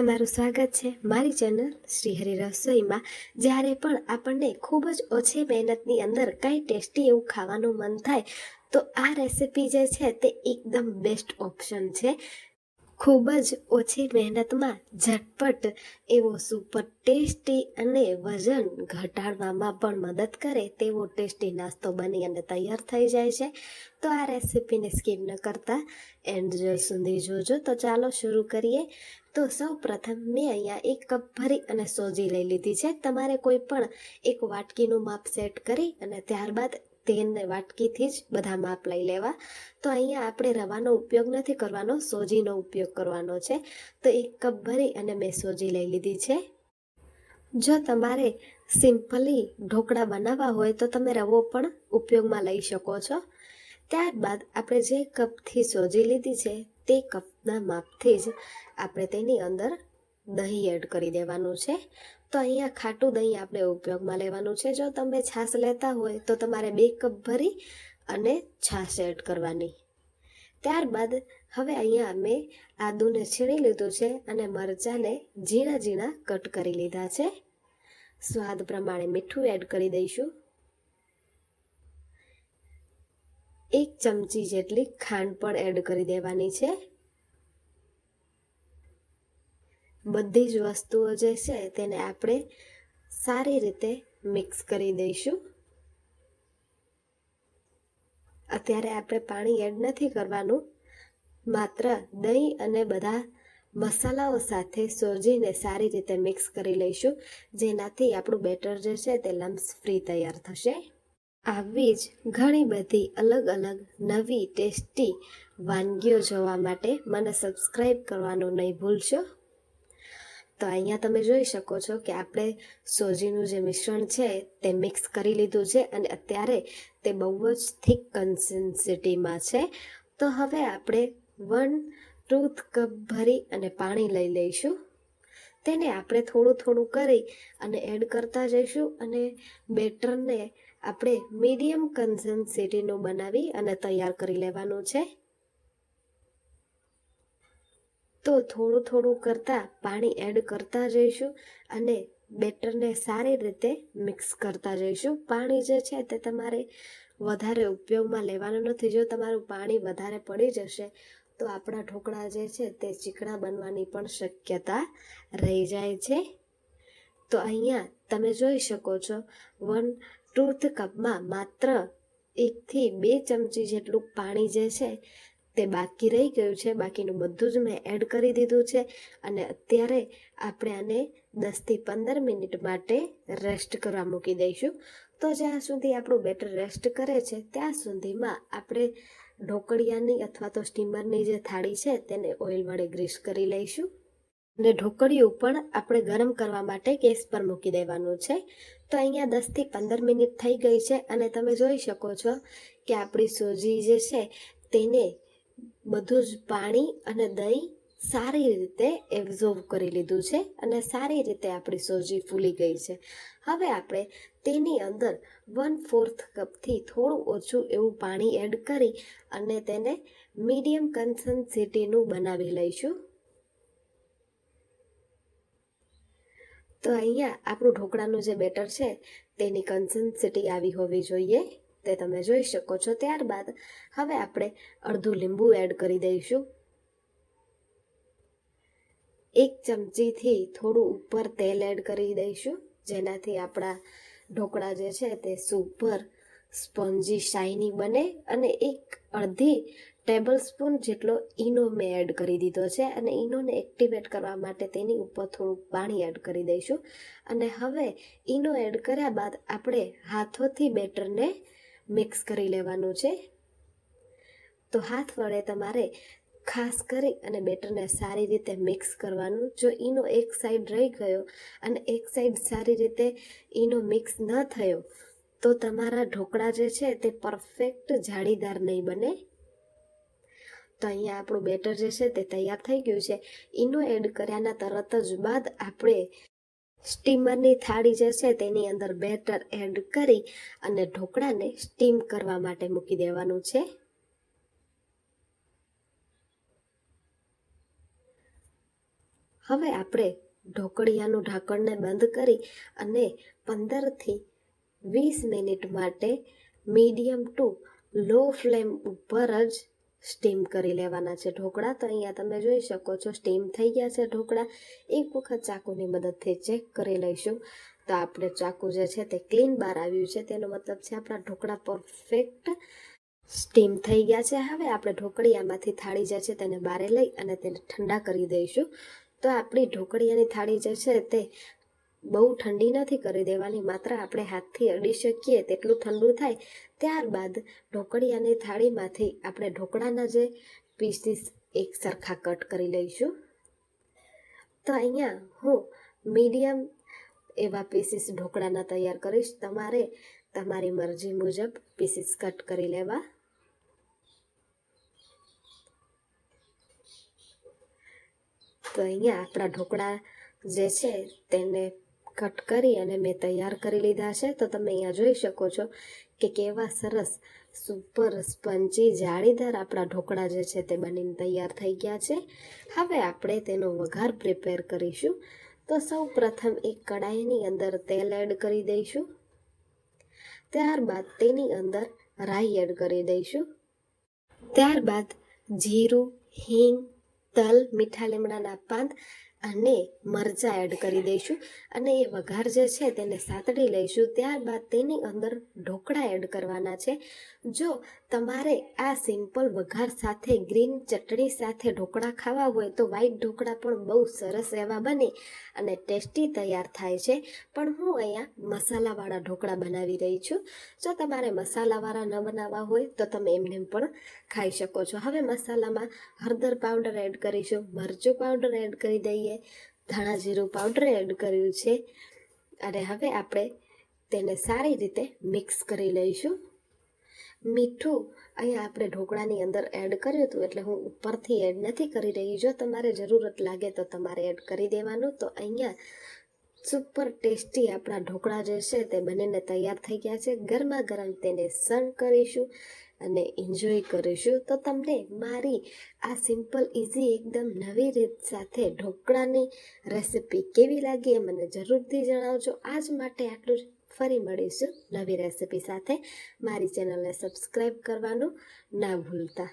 તમારું સ્વાગત છે મારી ચેનલ શ્રીહરિ રસોઈમાં જ્યારે પણ આપણને ખૂબ જ ઓછી મહેનતની અંદર કંઈ ટેસ્ટી એવું ખાવાનું મન થાય, તો આ રેસિપી જે છે તે એકદમ બેસ્ટ ઓપ્શન છે. ખૂબ જ ઓછી મહેનતમાં ઝટપટ એવો સુપર ટેસ્ટી અને વજન ઘટાડવામાં પણ મદદ કરે તેવો ટેસ્ટી નાસ્તો બની અને તૈયાર થઈ જાય છે. તો આ રેસિપીને સ્કીપ ન કરતા. એન્ડ સુધી જોજો. તો ચાલો શરૂ કરીએ. તો સૌ પ્રથમ મેં અહીંયા એક કપ ભરી અને સોજી લઈ લીધી છે. તમારે કોઈ પણ એક વાટકીનું માપ સેટ કરી અને ત્યારબાદ તેને વાટકીથી જ બધા માપ લઈ લેવા. તો અહીંયા આપણે રવાનો ઉપયોગ નથી કરવાનો, સોજીનો ઉપયોગ કરવાનો છે. તો એક કપ ભરી અને મેં સોજી લઈ લીધી છે. જો તમારે સિમ્પલી ઢોકળા બનાવવા હોય તો તમે રવો પણ ઉપયોગમાં લઈ શકો છો. ત્યારબાદ આપણે જે કપથી સોજી લીધી છે તે કપના માપથી જ આપણે તેની અંદર દહીં એડ કરી દેવાનું છે. તો અહીંયા ખાટું દહીં આપણે ઉપયોગમાં લેવાનું છે. જો તમે છાશ લેતા હોય તો તમારે બે કપ ભરી અને છાશ એડ કરવાની. ત્યારબાદ હવે અહીંયા મેં આદુને છીણી લીધું છે અને મરચાંને ઝીણા ઝીણા કટ કરી લીધા છે. સ્વાદ પ્રમાણે મીઠું એડ કરી દઈશું. એક ચમચી જેટલી ખાંડ પણ એડ કરી દેવાની છે. બધી જ વસ્તુઓ જે છે તેને આપણે સારી રીતે મિક્સ કરી દઈશું. અત્યારે આપણે પાણી એડ નથી કરવાનું, માત્ર દહીં અને બધા મસાલાઓ સાથે સોજીને સારી રીતે મિક્સ કરી લઈશું, જેનાથી આપણું બેટર જે છે તે લમ્સ ફ્રી તૈયાર થશે. આવી જ ઘણી બધી અલગ અલગ નવી ટેસ્ટી વાનગીઓ જોવા માટે મને સબસ્ક્રાઈબ કરવાનું નહીં ભૂલશો. તો અહીંયા તમે જોઈ શકો છો કે આપણે સોજીનું જે મિશ્રણ છે તે મિક્સ કરી લીધું છે અને અત્યારે તે બહુ જ થીક કન્સિસ્ટન્સીમાં છે. તો હવે આપણે વન ટૂથ કપ ભરી અને પાણી લઈ લઈશું. તેને આપણે થોડું થોડું કરી અને એડ કરતા જઈશું અને બેટરને આપણે મીડિયમ કન્સિસ્ટન્સીનું બનાવી અને તૈયાર કરી લેવાનું છે. તો થોડું થોડું કરતાં પાણી એડ કરતા જઈશું અને બેટરને સારી રીતે મિક્સ કરતા જઈશું. પાણી જે છે તે તમારે વધારે ઉપયોગમાં લેવાનું નથી. જો તમારું પાણી વધારે પડી જશે, તો આપણા ઢોકળા જે છે તે ચીકણા બનવાની પણ શક્યતા રહી જાય છે. તો અહીંયા તમે જોઈ શકો છો, વન ટુર્થ કપમાં માત્ર એકથી બે ચમચી જેટલું પાણી જે છે તે બાકી રહી ગયું છે. બાકીનું બધું જ મેં એડ કરી દીધું છે અને અત્યારે આપણે આને દસથી પંદર મિનિટ માટે રેસ્ટ કરવા મૂકી દઈશું. તો જ્યાં સુધી આપણું બેટર રેસ્ટ કરે છે, ત્યાં સુધીમાં આપણે ઢોકળિયાની અથવા તો સ્ટીમરની જે થાળી છે, તેને ઓઇલ વડે ગ્રીસ કરી લઈશું. અને ઢોકળિયું પણ આપણે ગરમ કરવા માટે ગેસ પર મૂકી દેવાનું છે. તો અહીંયા દસથી પંદર મિનિટ થઈ ગઈ છે અને તમે જોઈ શકો છો કે આપણી સોજી જે છે, તેને બધું જ પાણી અને દહીં સારી રીતે એબ્ઝોર્વ કરી લીધું છે અને સારી રીતે આપણી સોજી ફૂલી ગઈ છે. હવે આપણે તેની અંદર વન ફોર્થ કપથી થોડું ઓછું એવું પાણી એડ કરી અને તેને મીડિયમ કન્સન્સિટીનું બનાવી લઈશું. તો અહીંયા આપણું ઢોકળાનું જે બેટર છે તેની કન્સન્સિટી આવી હોવી જોઈએ. તે તમે જોઈ શકો છો ત્યારબાદ હવે આપણે અડધું લીંબુ એડ કરી દઈશું. એક ચમચીથી થોડું ઉપર તેલ એડ કરી દઈશું, જેનાથી આપણા ઢોકળા જે છે તે સુપર સ્પોન્જી શાઇની બને અને એક અડધી ટેબલ સ્પૂન જેટલો ઈનો મેં એડ કરી દીધો છે અને ઈનોને એક્ટિવેટ કરવા માટે તેની ઉપર થોડું પાણી એડ કરી દઈશું. અને હવે ઈનો એડ કર્યા બાદ આપણે હાથોથી બેટરને મિક્સ કરી લેવાનું છે. તો હાથ વડે તમારે ખાસ કરી અને બેટરને સારી રીતે મિક્સ કરવાનું. જો ઈનો એક સાઈડ રહી ગયો અને એક સાઈડ સારી રીતે ઈનો મિક્સ ન થયો, તો તમારા ઢોકળા જે છે તે પરફેક્ટ જાળીદાર નહીં બને. તો અહીંયા આપણું બેટર જે છે તે તૈયાર થઈ ગયું છે. ઈનો એડ કર્યાના તરત જ બાદ આપણે સ્ટીમરની થાળી જે છે તેની અંદર બેટર એડ કરી અને ઢોકળાને સ્ટીમ કરવા માટે મૂકી દેવાનું છે. હવે આપણે ઢોકળિયાનું ઢાંકણને બંધ કરી અને પંદરથી વીસ મિનિટ માટે મીડિયમ ટુ લો ફ્લેમ ઉપર જ સ્ટીમ કરી લેવાના છે ઢોકળા. તો અહીંયા તમે જોઈ શકો છો, સ્ટીમ થઈ ગયા છે ઢોકળા. એક વખત ચાકુની મદદથી ચેક કરી લઈશું. તો આપણે ચાકુ જે છે તે ક્લીન બહાર આવ્યું છે. તેનો મતલબ છે આપણા ઢોકળા પરફેક્ટ સ્ટીમ થઈ ગયા છે. હવે આપણે ઢોકળિયામાંથી થાળી જે છે તેને બારે લઈ અને તેને ઠંડા કરી દઈશું. તો આપણી ઢોકળીયાની થાળી જે છે તે બહુ ઠંડી નથી કરી દેવાની. માત્ર આપણે હાથથી અડી શકીએ તેટલું ઠંડુ થાય. ત્યારબાદ ઢોકળિયાની થાળીમાંથી આપણે ઢોકળાના જે પીસીસ એક સરખા કટ કરી લઈશું. તો અહીંયા હું મીડિયમ એવા પીસીસ ઢોકળાના તૈયાર કરીશ. તમારે તમારી મરજી મુજબ પીસીસ કટ કરી લેવા. તો અહીંયા આપણા ઢોકળા જે છે તેને કટ કરી અને મેં તૈયાર કરી લીધા છે. તો તમે અહીંયા જોઈ શકો છો કે કેવા સરસ સુપર સ્પંચી જાળીદાર આપણા ઢોકળા જે છે તે બનીને તૈયાર થઈ ગયા છે. હવે આપણે તેનો વઘાર પ્રિપેર કરીશું. તો સૌ પ્રથમ એક કડાઈની અંદર તેલ એડ કરી દઈશું. ત્યારબાદ તેની અંદર રાઈ એડ કરી દઈશું. ત્યારબાદ જીરું, હિંગ, તલ, મીઠા લીમડાના પાન અને મરચાં એડ કરી દઈશું. અને એ વઘાર જે છે તેને સાતડી લઈશું. ત્યારબાદ તેની અંદર ઢોકળા એડ કરવાના છે. જો તમારે આ સિમ્પલ વઘાર સાથે ગ્રીન ચટણી સાથે ઢોકળા ખાવા હોય તો વ્હાઈટ ઢોકળા પણ બહુ સરસ એવા બને અને ટેસ્ટી તૈયાર થાય છે. પણ હું અહીંયા મસાલાવાળા ઢોકળા બનાવી રહી છું. જો તમારે મસાલાવાળા ન બનાવવા હોય તો તમે એમને પણ ખાઈ શકો છો. હવે મસાલામાં હળદર પાવડર એડ કરીશું. મરચું પાવડર એડ કરી દઈએ. ધાણા જીરું પાવડર એડ કર્યું છે. અને હવે આપણે તેને સારી રીતે મિક્સ કરી લઈશું. મીઠું અહીંયા આપણે ઢોકળાની અંદર એડ કર્યું હતું, એટલે હું ઉપરથી એડ નથી કરી રહી. જો તમારે જરૂરત લાગે તો તમારે એડ કરી દેવાનું. તો અહીંયા સુપર ટેસ્ટી આપણા ઢોકળા જે છે તે બનીને તૈયાર થઈ ગયા છે. ગરમા ગરમ તેને સર્વ કરીશું અને એન્જોય કરીશું. તો તમને મારી આ સિમ્પલ ઇઝી એકદમ નવી રીત સાથે ઢોકળાની રેસિપી કેવી લાગી એ મને જરૂરથી જણાવજો. આજ માટે આટલું જ. ફરી મળીશું નવી રેસિપી સાથે. મારી ચેનલને સબસ્ક્રાઈબ કરવાનું ના ભૂલતા.